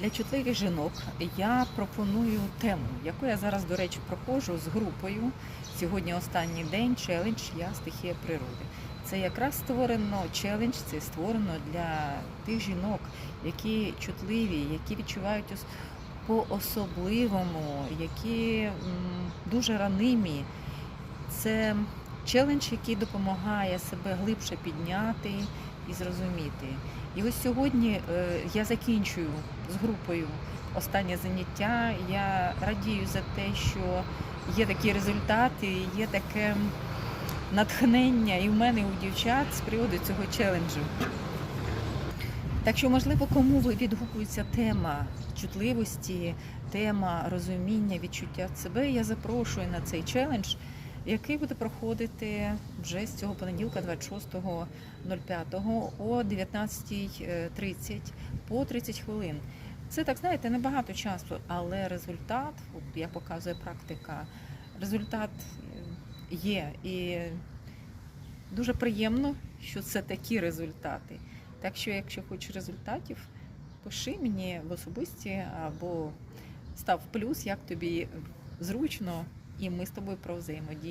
Для чутливих жінок я пропоную тему, яку я зараз, до речі, проходжу з групою. Сьогодні останній день челендж Я стихія природи. Це якраз створено челендж, це створено для тих жінок, які чутливі, які відчувають по-особливому, які дуже ранимі. Це челендж, який допомагає себе глибше підняти і зрозуміти. І ось сьогодні е, я закінчую з групою останнє заняття. Я радію за те, що є такі результати, є таке натхнення і в мене, і у дівчат з приводу цього челенджу. Так що, можливо, кому відгукується тема чутливості, тема розуміння, відчуття себе, я запрошую на цей челендж, який буде проходити вже з цього понеділка, 26.05 о 19.30 по 30 хвилин. Це так, знаєте, небагато часу, але результат, от я показую практика, результат є. І дуже приємно, що це такі результати. Так що, якщо хочеш результатів, пиши мені в особисті або став плюс, як тобі зручно, і ми з тобою про взаємодію.